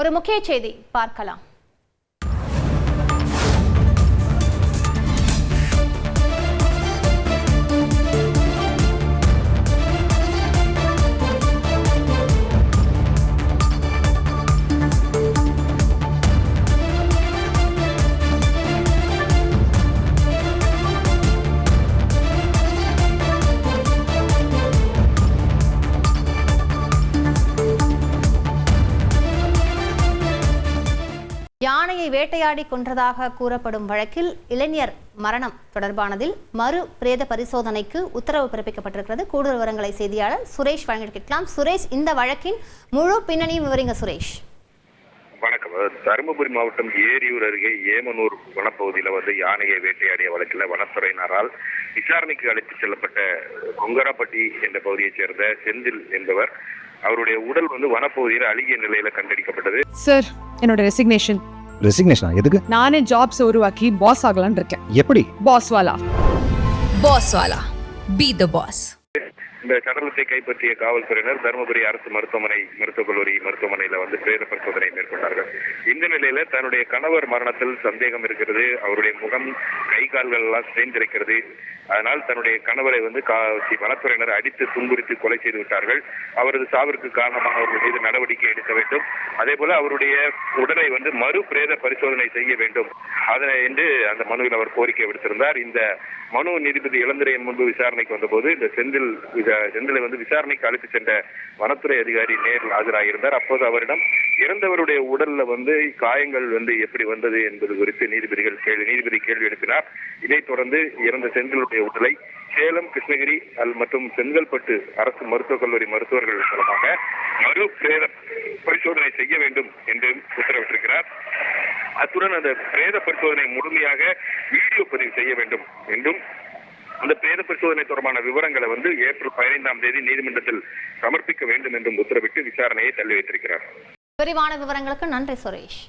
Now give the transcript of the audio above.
ஒரு முக்கிய செய்தி பார்க்கலாம். யானையை வேட்டையாடி கொன்றதாக கூறப்படும் வழக்கில் இளைஞர் மரணம் தொடர்பானதில் மறு பிரேத பரிசோதனைக்கு உத்தரவு பிறப்பிக்கப்பட்டிருக்கிறது. கூடுதல் விவரங்களை செய்தியாளர் சுரேஷ் வழங்கி கேட்கலாம். சுரேஷ் இந்த வழக்கின் முழு பின்னணியும் விவரிங்க சுரேஷ். வணக்கம். தருமபுரி மாவட்டம் ஏரியூர் அருகே ஏமனூர் வனப்பகுதியில வந்து யானையை வேட்டையாடிய வழக்கில் வனத்துறையினரால் விசாரணைக்கு அழைத்து செல்லப்பட்ட கொங்கராப்பட்டி என்ற பகுதியைச் சேர்ந்த செந்தில் என்பவர் அவருடைய உடல் வந்து வனப்பகுதியில் அழுகிய நிலையில கண்டறிக்கப்பட்டது சார் என்னோட ரெசிக்னேஷன் ரெசிக்னேஷனா எதுக்கு? நானே ஜாப்ஸ் உருவாக்கி பாஸ் ஆகலாம்னு இருக்கேன். எப்படி? பாஸ் வாலா. Boss Wala. Be the boss. இந்த சடலத்தை கைப்பற்றிய காவல்துறையினர் தருமபுரி அரசு மருத்துவமனை மருத்துவக் கல்லூரி மருத்துவமனையில வந்து பிரேத பரிசோதனை மேற்கொண்டார்கள். இந்த நிலையில தன்னுடைய கணவர் மரணத்தில் சந்தேகம் இருக்கிறது அவருடைய முகம் கை கால்கள் எல்லாம் சேர்ந்திருக்கிறது அதனால் தன்னுடைய கணவரை வந்து கா- வனத்துறையினர் அடித்து துன்புறுத்தி கொலை செய்து விட்டார்கள். அவரது சாவிற்கு காரணமாக அவர்கள் மீது நடவடிக்கை எடுக்க வேண்டும். அதே போல அவருடைய உடலை வந்து மறு பிரேத பரிசோதனை செய்ய வேண்டும். அதனை என்று அந்த மனுவில் அவர் கோரிக்கை விடுத்திருந்தார். இந்த மனு நீதிபதி இளந்திரையன் முன்பு விசாரணைக்கு வந்தபோது இந்த செந்தில் விசா- செந்திலை வந்து விசாரணைக்கு அழைத்து சென்ற வனத்துறை அதிகாரி நேரில் ஆஜராகியிருந்தார் அப்போது அவரிடம் இறந்தவருடைய உடல்ல வந்து காயங்கள் வந்து எப்படி வந்தது என்பது குறித்து நீதிபதிகள் கேள்வி நீதிபதி கேள்வி எழுப்பினார். இதைத் தொடர்ந்து இறந்த செந்திலுடைய உடலை சேலம் கிருஷ்ணகிரி அல் மற்றும் செங்கல்பட்டு அரசு மருத்துவக் கல்லூரி மருத்துவர்கள் மூலமாக மறு பிரேத பரிசோதனை செய்ய வேண்டும் என்று உத்தரவிட்டிருக்கிறார். அத்துடன் அந்த பிரேத பரிசோதனை முழுமையாக வீடியோ பதிவு செய்ய வேண்டும் என்றும் அந்த பிரேத பரிசோதனை தொடர்பான விவரங்களை வந்து ஏப்ரல் பதினைந்தாம் தேதி நீதிமன்றத்தில் சமர்ப்பிக்க வேண்டும் என்றும் உத்தரவிட்டு விசாரணையை தள்ளி வைத்திருக்கிறார். விரிவான விவரங்களுக்கு நன்றி சுரேஷ்.